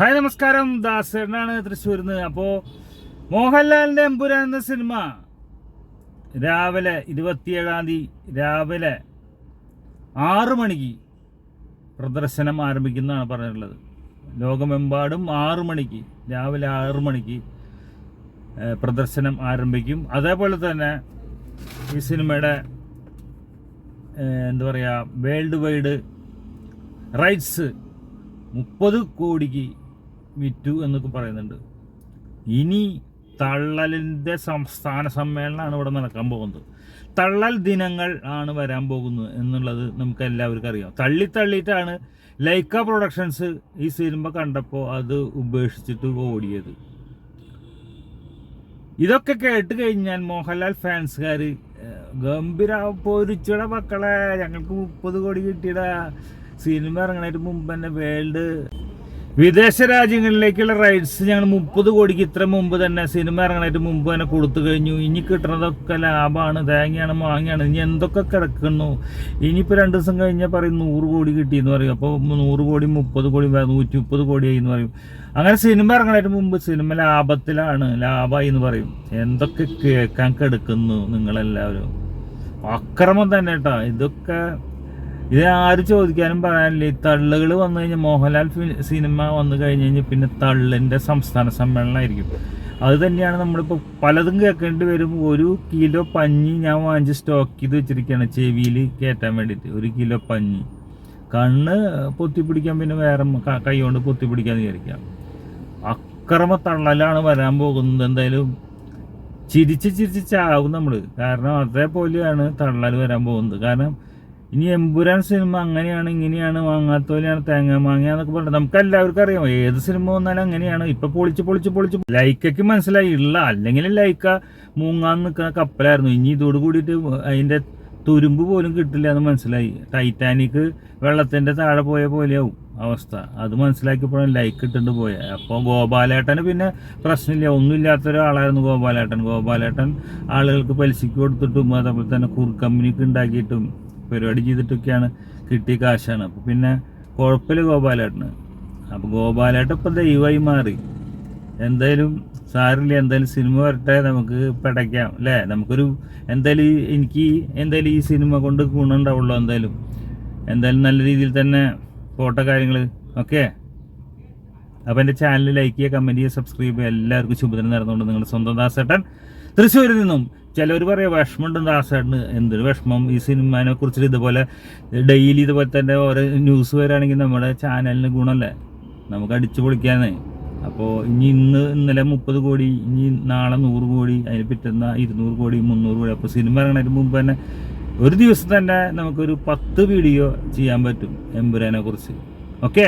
Hi നമസ്കാരം. ദാസേട്ടനാണ് തൃശ്ശൂരിൽ നിന്ന് അപ്പോൾ മോഹൻലാലിന്റെ എമ്പുരാൻ എന്ന സിനിമ രാവിലെ ഇരുപത്തിയേഴാം തീയതി രാവിലെ ആറു മണിക്ക് പ്രദർശനം ആരംഭിക്കുന്നതാണ് പറഞ്ഞിട്ടുള്ളത്. ലോകമെമ്പാടും ആറു മണിക്ക് രാവിലെ ആറു മണിക്ക് പ്രദർശനം ആരംഭിക്കും. അതേപോലെ തന്നെ ഈ സിനിമയുടെ എന്താ പറയുക വേൾഡ് വൈഡ് റൈറ്റ്സ് മുപ്പത് കോടിക്ക് വിറ്റു എന്നൊക്കെ പറയുന്നുണ്ട്. ഇനി തള്ളലിന്റെ സംസ്ഥാന സമ്മേളനമാണ് ഇവിടെ നടക്കാൻ പോകുന്നത്. തള്ളൽ ദിനങ്ങൾ ആണ് വരാൻ പോകുന്നത് എന്നുള്ളത് നമുക്ക് എല്ലാവർക്കും അറിയാം. തള്ളി തള്ളിയിട്ടാണ് ലൈക്ക പ്രൊഡക്ഷൻസ് ഈ സിനിമ കണ്ടപ്പോൾ അത് ഉപേക്ഷിച്ചിട്ട് ഓടിയത്. ഇതൊക്കെ കേട്ട് കഴിഞ്ഞാൽ മോഹൻലാൽ ഫാൻസുകാർ ഗംഭീര പൊരിച്ചട മക്കളെ ഞങ്ങൾക്ക് മുപ്പത് കോടി കിട്ടിയടാ. സിനിമ ഇറങ്ങണതിന് മുമ്പ് തന്നെ വേൾഡ് വിദേശ രാജ്യങ്ങളിലേക്കുള്ള റൈറ്റ്സ് ഞങ്ങൾ മുപ്പത് കോടിക്ക് ഇത്ര മുമ്പ് തന്നെ സിനിമ ഇറങ്ങണതിന് മുമ്പ് തന്നെ കൊടുത്തു കഴിഞ്ഞു. ഇനി കിട്ടുന്നതൊക്കെ ലാഭമാണ്. തേങ്ങയാണ് മാങ്ങയാണ്. ഇനി എന്തൊക്കെ കിടക്കുന്നു? ഇനിയിപ്പോൾ രണ്ട് ദിവസം കഴിഞ്ഞാൽ പറയും നൂറ് കോടി കിട്ടിയെന്ന് പറയും. അപ്പോൾ നൂറ് കോടി മുപ്പത് കോടി നൂറ്റി മുപ്പത് കോടിയായി എന്ന് പറയും. അങ്ങനെ സിനിമ ഇറങ്ങണതിന് മുമ്പ് സിനിമ ലാഭത്തിലാണ്. ലാഭമായി എന്ന് പറയും. എന്തൊക്കെ കേൾക്കാൻ കിടക്കുന്നു നിങ്ങളെല്ലാവരും? അക്രമം തന്നെ കേട്ടോ. ഇതൊക്കെ ഇത് ആരും ചോദിക്കാനും പറയാനില്ല. ഈ തള്ളുകൾ വന്നു കഴിഞ്ഞാൽ മോഹൻലാൽ സിനിമ വന്നു കഴിഞ്ഞ് കഴിഞ്ഞാൽ പിന്നെ തള്ളിന്റെ സംസ്ഥാന സമ്മേളനമായിരിക്കും അത് തന്നെയാണ് നമ്മളിപ്പോൾ പലതും കേൾക്കേണ്ടി വരും. ഒരു കിലോ പഞ്ഞി ഞാൻ വാങ്ങിച്ച് സ്റ്റോക്ക് ചെയ്ത് വെച്ചിരിക്കുകയാണ് ചെവിയിൽ കയറ്റാൻ വേണ്ടിയിട്ട് ഒരു കിലോ പഞ്ഞി. കണ്ണ് പൊത്തിപ്പിടിക്കാൻ പിന്നെ വേറെ കൈ കൊണ്ട് പൊത്തി പിടിക്കാന്ന് വിചാരിക്കാം. അക്രമ തള്ളലാണ് വരാൻ പോകുന്നത്. എന്തായാലും ചിരിച്ച് ചിരിച്ച് ചാവും നമ്മൾ കാരണം അതേപോലെയാണ് തള്ളൽ വരാൻ പോകുന്നത്. കാരണം ഇനി എമ്പുരാൻ സിനിമ അങ്ങനെയാണ് ഇങ്ങനെയാണ് വാങ്ങാത്തോലെയാണ് തേങ്ങ മാങ്ങ എന്നൊക്കെ പറഞ്ഞിട്ട് നമുക്ക് എല്ലാവർക്കും അറിയാം. ഏത് സിനിമ വന്നാലും അങ്ങനെയാണ്. ഇപ്പൊ പൊളിച്ച് പൊളിച്ച് പൊളിച്ച് ലൈക്കയ്ക്ക് മനസ്സിലായി ഇല്ല അല്ലെങ്കിൽ ലൈക്ക മൂങ്ങാൻ നിൽക്കുന്ന കപ്പലായിരുന്നു. ഇനി ഇതോട് കൂടിയിട്ട് അതിന്റെ തുരുമ്പ് പോലും കിട്ടില്ല എന്ന് മനസ്സിലായി. ടൈറ്റാനിക് വെള്ളത്തിന്റെ താഴെ പോയ പോലെയാവും അവസ്ഥ. അത് മനസ്സിലാക്കിയപ്പോഴാണ് ലൈക്ക് ഇട്ടുണ്ട് പോയ. അപ്പോൾ ഗോപാലേട്ടന് പിന്നെ പ്രശ്നമില്ല. ഒന്നുമില്ലാത്ത ഒരാളായിരുന്നു ഗോപാലേട്ടൻ. ഗോപാലേട്ടൻ ആളുകൾക്ക് പലിശയ്ക്ക് കൊടുത്തിട്ടും അതേപോലെ തന്നെ കുറുക്കമ്പനിക്ക് ഉണ്ടാക്കിയിട്ടും പരിപാടി ചെയ്തിട്ടൊക്കെയാണ് കിട്ടിയ കാശാണ്. അപ്പോൾ പിന്നെ കുഴപ്പമില്ല ഗോപാലേട്ടന്. അപ്പോൾ ഗോപാലേട്ടൻ ഇപ്പം ദൈവമായി മാറി. എന്തായാലും സാറില്ല എന്തായാലും സിനിമ വരട്ടെ നമുക്ക് പടയ്ക്കാം അല്ലേ? നമുക്കൊരു എന്തായാലും എനിക്ക് എന്തായാലും ഈ സിനിമ കൊണ്ട് ഗുണമുണ്ടാവുള്ളൂ എന്തായാലും. എന്തായാലും നല്ല രീതിയിൽ തന്നെ പോട്ടെ കാര്യങ്ങൾ ഓക്കെ? അപ്പോൾ എന്റെ ചാനൽ ലൈക്ക് ചെയ്യുക കമന്റ് ചെയ്യുക സബ്സ്ക്രൈബ് ചെയ്യുക. എല്ലാവർക്കും ശുഭദിനം നടന്നുകൊണ്ട് നിങ്ങളുടെ സ്വന്തം ദാസേട്ടൻ തൃശ്ശൂരിൽ നിന്നും ചിലവർ പറയാം വിഷമമുണ്ട് ദാസേട്ടന്. എന്തൊരു വിഷമം. ഈ സിനിമനെ കുറിച്ചിട്ട് ഇതുപോലെ ഡെയിലി ഇതുപോലെ തന്നെ ഓരോ ന്യൂസ് വരാണെങ്കിൽ നമ്മുടെ ചാനലിന് ഗുണമല്ലേ? നമുക്ക് അടിച്ചു പൊളിക്കാന്നേ അപ്പോൾ ഇനി ഇന്ന് ഇന്നലെ മുപ്പത് കോടി ഇനി നാളെ നൂറ് കോടി അതിന് പിറ്റുന്ന ഇരുന്നൂറ് കോടി മുന്നൂറ് കോടി. അപ്പോൾ സിനിമ ഇറങ്ങുന്നതിന് മുമ്പ് തന്നെ ഒരു ദിവസം തന്നെ നമുക്കൊരു പത്ത് വീഡിയോ ചെയ്യാൻ പറ്റും എമ്പുരാനെ കുറിച്ച്. ഓക്കെ?